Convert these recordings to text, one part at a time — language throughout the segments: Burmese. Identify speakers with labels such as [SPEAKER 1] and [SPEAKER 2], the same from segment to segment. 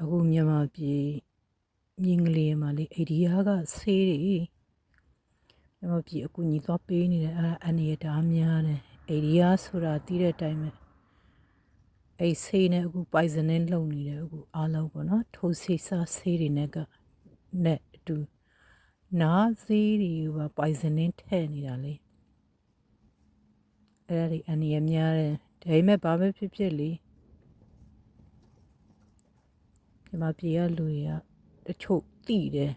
[SPEAKER 1] အခုမြန်မာပြည်မြင်းကလေးမှာလေအိဒီယာကဆေးတွေမြန်မာပြည်အကူညီသွားပေးနေတယ်အဲ့ဒါအနေရတားများတယ်အိဒီယာဆိုတာတီးတဲ့အတိုင်းပဲအဲ့ဆေးနဲ့အခု poison နဲ့လုံနေတယ်အခုအားလုံးပေါ့နော်ထိုးဆေးစားဆေးတွေနဲ့ကနဲ့အတူနားဆေးတွေက poison နဲ့ထည့်နေတာလေအဲ့ဒါတွေအနေရများတယ်ဒါပေမဲ့ဘာပဲဖြစ်ဖြစ်လေ ဒီမှာပြေရလူတွေကတချို့တိတယ်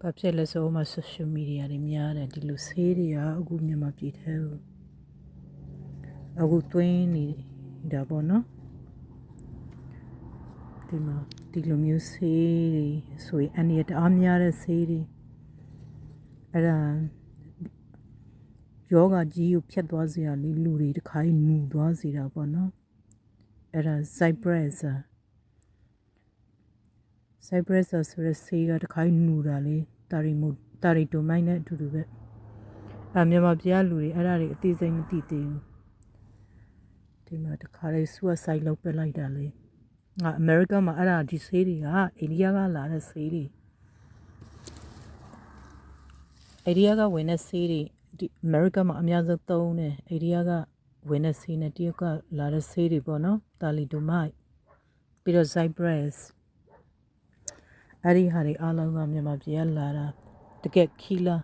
[SPEAKER 1] ဘာဖြစ်လဲဆိုမှ social media တွေများတယ်ဒီလူဆေးတွေကအခုမြန်မာပြည်ထဲကိုအခုတွင်းနေတာပေါ့နော်ဒီမှာဒီလိုမျိုးဆေးတွေဆိုရင်အနေနဲ့တအားများတဲ့ဆေးတွေအဲ့ဒါယောဂကြီးကိုဖြတ်သွားစေရလေလူတွေတခါကြီးနူသွားစေတာပေါ့နော်အဲ့ဒါ Cypress อ่ะ Cypress ဆိုတဲ့ဆေးကတခါကြီးနူတာလေတာရီမိုတာရီတိုမိုင်းနဲ့အတူတူပဲအဲမြန်မာပြည်ကလူတွေအဲ့ဒါတွေအသေးစိတ်မသိသေးဘူးဒီမှာတခါလေး suicide လုပ်ပစ်လိုက်တာလေငါအမေရိကန်မှာအဲ့ဒါဒီဆေးတွေကအိန္ဒိယကလာတဲ့ဆေးတွေအိန္ဒိယကဝင်တဲ့ဆေးတွေဒီအမေရိကန်မှာအများဆုံးသုံးတယ်အိန္ဒိယကဝင်တဲ့ဆေးနဲ့တရုတ်ကလာတဲ့ဆေးတွေပေါ့နော်တာလီတိုမိုက်ပြီးတော့ Cypress အဲ့ဒီဟာတွေအားလုံးကမြန်မာပြည်ကလာတာတကက်ခီလာ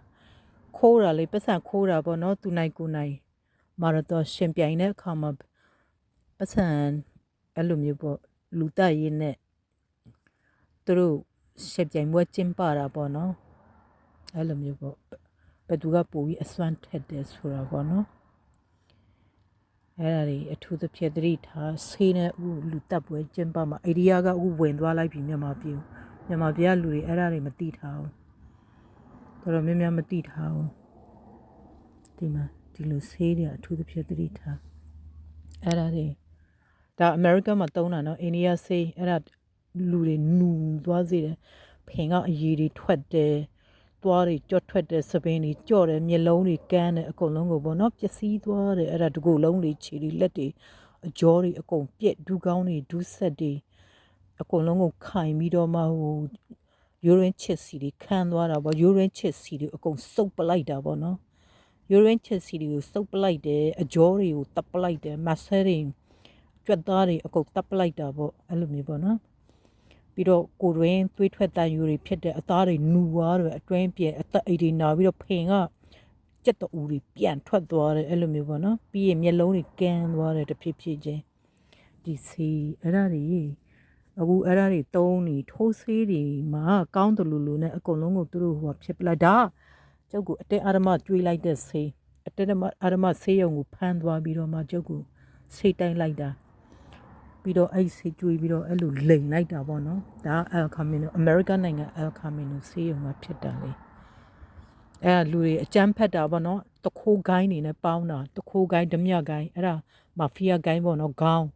[SPEAKER 1] ခိုးတာလေပတ်စံခိုးတာပေါ့နော်သူနိုင်ကိုနိုင်မာရတော့ရှင်ပြိုင်တဲ့အခါမှာပတ်စံအဲ့လိုမျိုးပေါ့လူတက်ရင်းနဲ့သူတို့ရှင်ပြိုင်ပွဲကျင်းပတာပေါ့နော်အဲ့လိုမျိုးပေါ့ဘယ်သူကပိုပြီးအစွမ်းထက်တယ်ဆိုတာပေါ့နော်အဲ့ဒါတွေအထူးသဖြင့်သတိထားဆေးနဲ့ဥလူတက်ပွဲကျင်းပမှာအိန္ဒိယကဥဝင်သွားလိုက်ပြီမြန်မာပြည်ကို မြန်မာပြည်ကလူတွေအဲ့ဒါတွေမသိထားဘူးတော်တော်များများမသိထားဘူးဒီမှာဒီလိုဆေးတွေအထူးသဖြင့်သတိထားအဲ့ဒါတွေဒါအမေရိကန်မှာတုံးတာနော်အိန္ဒိယဆေးအဲ့ဒါလူတွေနူသွားစေတယ်ဖင်ကအရည်တွေထွက်တယ်သွားတွေကြော့ထွက်တယ်စပင်းတွေကြော့တယ်မျက်လုံးတွေကန်းတယ်အကုန်လုံးကိုပေါ့နော်ပျက်စီးသွားတယ်အဲ့ဒါတကူလုံးတွေခြေတွေလက်တွေအကြောတွေအကုန်ပြက်ဒူးကောင်းတွေဒူးဆက်တွေ အကုန်လုံးကိုခိုင်ပြီးတော့မှဟိုယူရင်းချစ်စီတွေခန်းသွားတာပေါ့ယူရင်းချစ်စီတွေအကုန်စုပ်ပလိုက်တာပေါ့နော်ယူရင်းချစ်စီတွေကိုစုပ်ပလိုက်တယ်အကြောတွေကိုတပ်ပလိုက်တယ်မဆဲတွေကြွက်သားတွေအကုန်တပ်ပလိုက်တာပေါ့အဲ့လိုမျိုးပေါ့နော်ပြီးတော့ကိုရင်းသွေးထွက်တန်ယူတွေဖြစ်တဲ့အသားတွေနူသွားတယ်အတွင်းပြဲအသက်အိတ်တွေနာပြီးတော့ဖင်ကကြက်တူတွေပြန်ထွက်သွားတယ်အဲ့လိုမျိုးပေါ့နော်ပြီးရင်မျက်လုံးတွေကန်းသွားတယ်တဖြည်းဖြည်းချင်းဒီစီအဲ့ဒါတွေ အခုအဲ့ဒါတွေတုံးနေထိုးဆေးတွေမှာကောင်းတယ်လို့လို့နဲ့အကုန်လုံးကိုသူတို့ဟိုဖြစ်ပလိုက်ဒါကျုပ်ကအတင်းအာရမကျွေးလိုက်တဲ့ဆေးအတင်းအာရမဆေးရုံကိုဖမ်းသွားပြီးတော့မှကျုပ်ကိုဆေးတိုင်းလိုက်တာပြီးတော့အဲ့ဆေးကျွေးပြီးတော့အဲ့လိုလိန်လိုက်တာပေါ့နော်ဒါအယ်ခါမီနိုအမေရိကန်နိုင်ငံအယ်ခါမီနိုဆေးရုံကဖြစ်တာလေအဲ့လူတွေအကြမ်းဖက်တာပေါ့နော်တခိုးဂိုင်းနေနဲ့ပေါင်းတာတခိုးဂိုင်းဓမြဂိုင်းအဲ့ဒါမာဖီးယားဂိုင်းပေါ့နော်ခေါင်း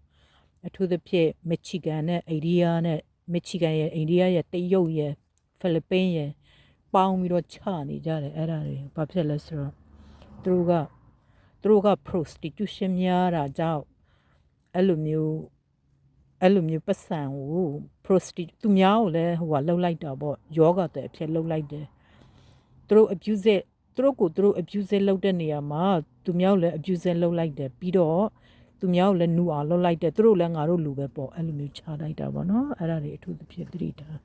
[SPEAKER 1] အထူးသဖြင့်မက်ချီကန်နဲ့အိန္ဒိယနဲ့မက်ချီကန်ရဲ့အိန္ဒိယရဲ့တရုတ်ရဲ့ဖိလစ်ပင်းရဲ့ပေါင်းပြီးတော့ချနေကြတယ်အဲ့ဒါတွေဘာဖြစ်လဲဆိုတော့သူတို့ကသူတို့က prostitution များတာကြောင့်အဲ့လိုမျိုးအဲ့လိုမျိုးပတ်စံကို prostitute သူများကိုလည်းဟိုကလှုပ်လိုက်တာပေါ့ယောဂတဲ့အဖြစ်လှုပ်လိုက်တယ်သူတို့ abuse သူတို့ကိုသူတို့ abuse လုပ်တဲ့နေရာမှာသူများကိုလည်း abuse လုပ်လိုက်တယ်ပြီးတော့ သူများကိုလည်းနူအောင်လုပ်လိုက်တယ်သူတို့လည်းငါတို့လူပဲပေါ့အဲ့လိုမျိုးချလိုက်တာပေါ့နော်အဲ့ဒါတွေအထူးသဖြင့်သတိထား